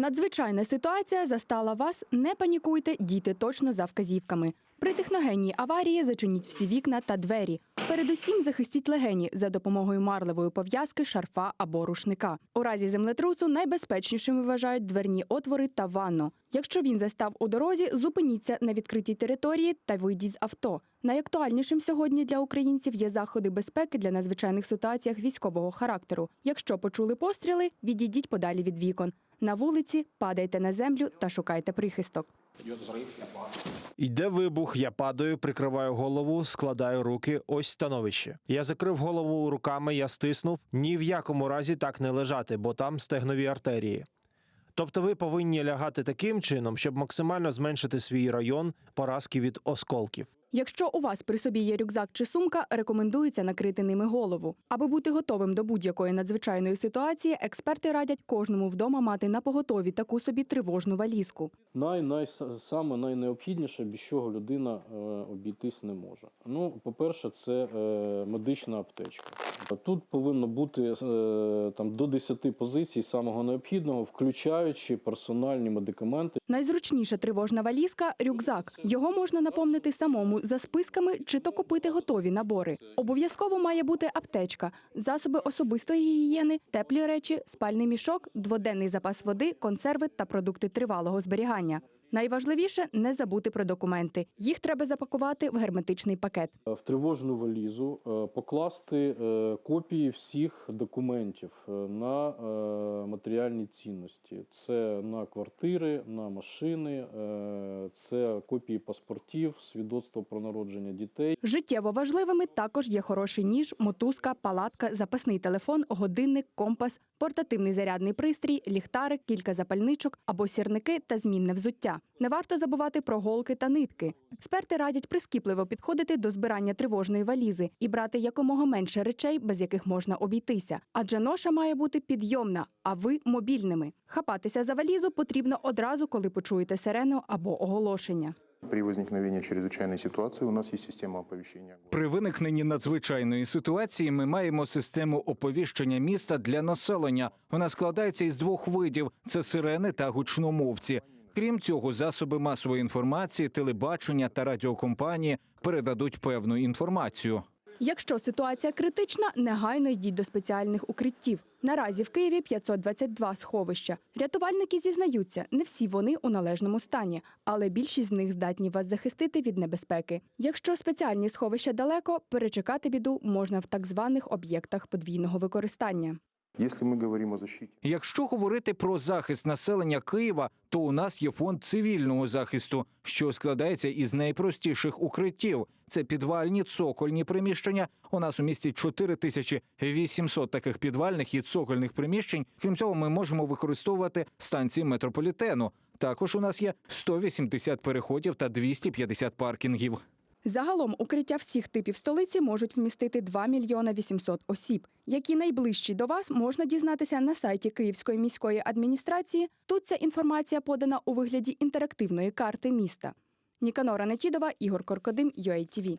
Надзвичайна ситуація застала вас. Не панікуйте, дійте точно за вказівками. При техногенній аварії зачиніть всі вікна та двері. Передусім захистіть легені за допомогою марлевої пов'язки, шарфа або рушника. У разі землетрусу найбезпечнішими вважають дверні отвори та ванну. Якщо він застав у дорозі, зупиніться на відкритій території та вийдіть з авто. Найактуальнішим сьогодні для українців є заходи безпеки для надзвичайних ситуаціях військового характеру. Якщо почули постріли, відійдіть подалі від вікон. На вулиці падайте на землю та шукайте прихисток. Йде вибух, я падаю, прикриваю голову, складаю руки. Ось становище. Я закрив голову руками, я стиснув. Ні в якому разі так не лежати, бо там стегнові артерії. Тобто ви повинні лягати таким чином, щоб максимально зменшити свій район поразки від осколків. Якщо у вас при собі є рюкзак чи сумка, рекомендується накрити ними голову. Аби бути готовим до будь-якої надзвичайної ситуації, експерти радять кожному вдома мати на поготові таку собі тривожну валізку. Най, най, саме найнеобхідніше, без чого людина е, обійтись не може. Ну, по-перше, це е, медична аптечка. Тут повинно бути е, там до 10 позицій самого необхідного, включаючи персональні медикаменти. Найзручніша тривожна валізка рюкзак. Його можна наповнити самому за списками чи то купити готові набори. Обов'язково має бути аптечка, засоби особистої гігієни, теплі речі, спальний мішок, дводенний запас води, консерви та продукти тривалого зберігання. Найважливіше не забути про документи. Їх треба запакувати в герметичний пакет. В тривожну валізу е, покласти е, копії всіх документів е, на е, матеріальні цінності. Це на квартири, на машини, е, це копії паспортів, свідоцтво про народження дітей. Життєво важливими також є хороший ніж, мотузка, палатка, запасний телефон, годинник, компас, портативний зарядний пристрій, ліхтарик, кілька запальничок або сірники та змінне взуття. Не варто забувати про голки та нитки. Експерти радять прискіпливо підходити до збирання тривожної валізи і брати якомога менше речей, без яких можна обійтися. Адже ноша має бути підйомна, а ви мобільними. Хапатися за валізу потрібно одразу, коли почуєте сирену або оголошення. При возникновении чрезвычайной ситуации у нас есть система оповещения. При виникненні надзвичайної ситуації ми маємо систему оповіщення міста для населення. Вона складається із двох видів: це сирени та гучномовці. Крім цього, засоби масової інформації, телебачення та радіокомпанії передадуть певну інформацію. Якщо ситуація критична, негайно йдіть до спеціальних укриттів. Наразі в Києві 522 сховища. Рятувальники зізнаються, не всі вони у належному стані, але більшість з них здатні вас захистити від небезпеки. Якщо спеціальні сховища далеко, перечекати біду можна в так званих об'єктах подвійного використання. Если мы говорим о защите, Якщо говорити про захист населення Києва, то у нас є фонд цивільного захисту, що складається із найпростіших укриттів. Це підвальні цокольні приміщення. У нас у місті 4800 таких підвальних і цокольних приміщень. Крім цього, ми можемо використовувати станції метрополітену. Також у нас є 180 переходів та 250 паркінгів. Загалом укриття всіх типів столиці можуть вмістити 2 мільйона 800 осіб. Які найближчі до вас можна дізнатися на сайті Київської міської адміністрації. Тут ця інформація подана у вигляді інтерактивної карти міста. Ніканора Нетідова, Ігор Коркодим, UATV.